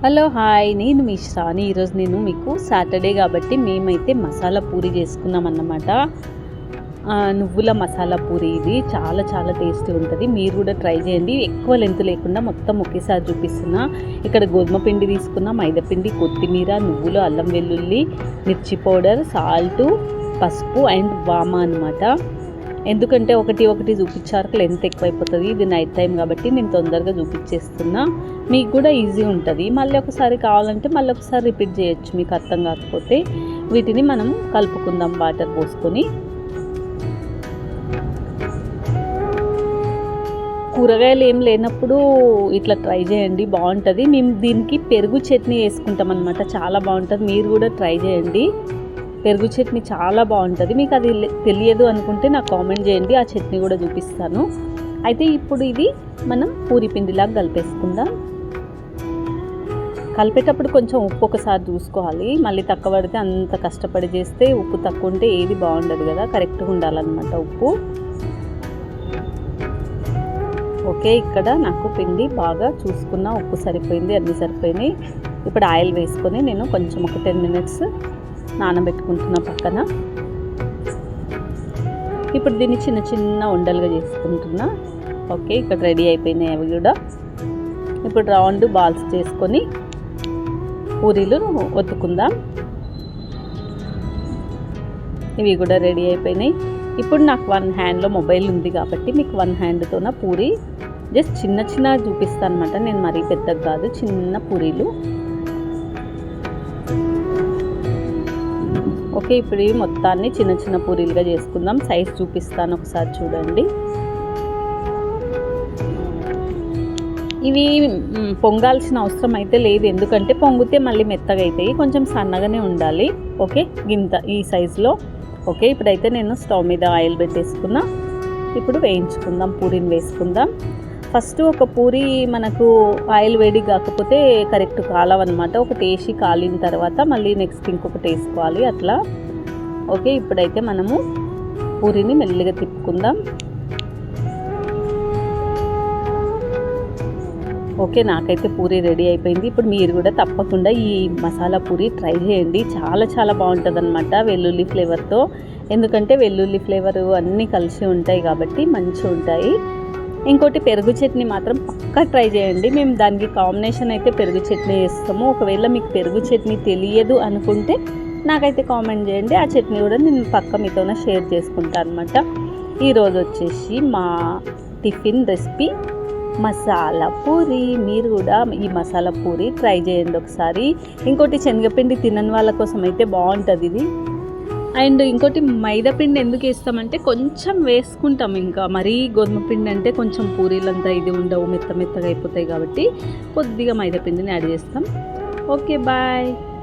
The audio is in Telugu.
Hello hi. నేను మీ శ్రాని ఈరోజు నేను మీకు సాటర్డే కాబట్టి మేమైతే మసాలా పూరి చేసుకున్నాం అన్నమాట నువ్వుల మసాలా పూరి ఇది. చాలా చాలా టేస్టీ ఉంటుంది. మీరు కూడా ట్రై చేయండి. ఎక్కువ లెంత్ లేకుండా మొత్తం ఒకేసారి చూపిస్తున్నా. ఇక్కడ గోధుమ పిండి తీసుకున్న మైదాపిండి కొత్తిమీర నువ్వులు అల్లం వెల్లుల్లి మిర్చి పౌడర్ సాల్టు పసుపు అండ్ వామ అన్నమాట. ఎందుకంటే ఒకటి ఒకటి చూపించారు లెంత్ ఎక్కువైపోతుంది. ఇది నైట్ టైం కాబట్టి నేను తొందరగా చూపించేస్తున్నా. మీకు కూడా ఈజీ ఉంటుంది. మళ్ళీ ఒకసారి కావాలంటే మళ్ళీ ఒకసారి రిపీట్ చేయొచ్చు మీకు అర్థం కాకపోతే. వీటిని మనం కలుపుకుందాం వాటర్ పోసుకొని. కూరగాయలు ఏం లేనప్పుడు ఇట్లా ట్రై చేయండి బాగుంటుంది. మేము దీనికి పెరుగు చట్నీ వేసుకుంటాం అనమాట చాలా బాగుంటుంది. మీరు కూడా ట్రై చేయండి. పెరుగు చట్నీ చాలా బాగుంటుంది. మీకు అది తెలియదు అనుకుంటే నాకు కామెంట్ చేయండి. ఆ చట్నీ కూడా చూపిస్తాను. అయితే ఇప్పుడు ఇది మనం పూరి పిండిలాగా కలిపేసుకుందాం. కలిపేటప్పుడు కొంచెం ఉప్పు ఒకసారి చూసుకోవాలి. మళ్ళీ తక్కువ పడితే అంత కష్టపడి చేస్తే ఉప్పు తక్కువ ఉంటే ఏది బాగుండదు కదా. కరెక్ట్గా ఉండాలన్నమాట ఉప్పు. ఓకే ఇక్కడ నాకు పిండి బాగా చూసుకున్న ఉప్పు సరిపోయింది అన్నీ సరిపోయినాయి. ఇప్పుడు ఆయిల్ వేసుకొని నేను కొంచెం ఒక టెన్ మినిట్స్ నానబెట్టుకుంటున్నా పక్కన. ఇప్పుడు దీన్ని చిన్న చిన్న ఉండలుగా చేసుకుంటున్నా. ఓకే ఇక్కడ రెడీ అయిపోయినాయి అవి కూడా. ఇప్పుడు రౌండ్ బాల్స్ చేసుకొని పూరీలు ఒత్తుకుందాం. ఇవి కూడా రెడీ అయిపోయినాయి. ఇప్పుడు నాకు వన్ హ్యాండ్లో మొబైల్ ఉంది కాబట్టి మీకు వన్ హ్యాండ్తోన పూరి జస్ట్ చిన్న చిన్న చూపిస్తాను అనమాట నేను మరీ పెద్దగా కాదు చిన్న పూరీలు. ఓకే ఇప్పుడు ఈ మొత్తాన్ని చిన్న చిన్న పూరీలుగా చేసుకుందాం. సైజ్ చూపిస్తాను ఒకసారి చూడండి. ఇవి పొంగాల్సిన అవసరం అయితే లేదు. ఎందుకంటే పొంగితే మళ్ళీ మెత్తగా అవుతాయి కొంచెం సన్నగానే ఉండాలి. ఓకే గింత ఈ సైజులో. ఓకే ఇప్పుడైతే నేను స్టవ్ మీద ఆయిల్ పెట్టేసుకున్నా. ఇప్పుడు వేయించుకుందాం పూరీని వేసుకుందాం. ఫస్ట్ ఒక పూరి మనకు ఆయిల్ వేడి కాకపోతే కరెక్ట్ కాలవన్నమాట. ఒకటి వేసి కాలిన తర్వాత మళ్ళీ నెక్స్ట్ ఇంకొకటి వేసుకోవాలి అట్లా. ఓకే ఇప్పుడైతే మనము పూరిని మెల్లిగా తిప్పుకుందాం. ఓకే నాకైతే పూరి రెడీ అయిపోయింది. ఇప్పుడు మీరు కూడా తప్పకుండా ఈ మసాలా పూరి ట్రై చేయండి. చాలా చాలా బాగుంటుంది అనమాట వెల్లుల్లి ఫ్లేవర్తో. ఎందుకంటే వెల్లుల్లి ఫ్లేవర్ అన్నీ కలిసి ఉంటాయి కాబట్టి మంచిగా ఉంటాయి ఇంకోటి పెరుగు చట్నీ మాత్రం పక్కా ట్రై చేయండి. మేము దానికి కాంబినేషన్ అయితే పెరుగు చట్నీ చేస్తాము ఒకవేళ మీకు పెరుగు చట్నీ తెలియదు అనుకుంటే నాకైతే కామెంట్ చేయండి. ఆ చట్నీ కూడా నేను పక్క మీతోనే షేర్ చేసుకుంటాను అనమాట ఈరోజు వచ్చేసి మా టిఫిన్ రెసిపీ మసాలా పూరి. మీరు కూడా ఈ మసాలా పూరి ట్రై చేయండి ఒకసారి. ఇంకోటి శనగపిండి తినని వాళ్ళ కోసం అయితే బాగుంటుంది ఇది. అండ్ ఇంకోటి మైదా పిండి ఎందుకు వేస్తామంటే కొంచెం వేసుకుంటాం ఇంకా. మరీ గోధుమ పిండి అంటే కొంచెం పూరీలంతా ఇది ఉండవు మెత్త మెత్తగా అయిపోతాయి కాబట్టి కొద్దిగా మైదా పిండిని యాడ్ చేస్తాం. Okay bye.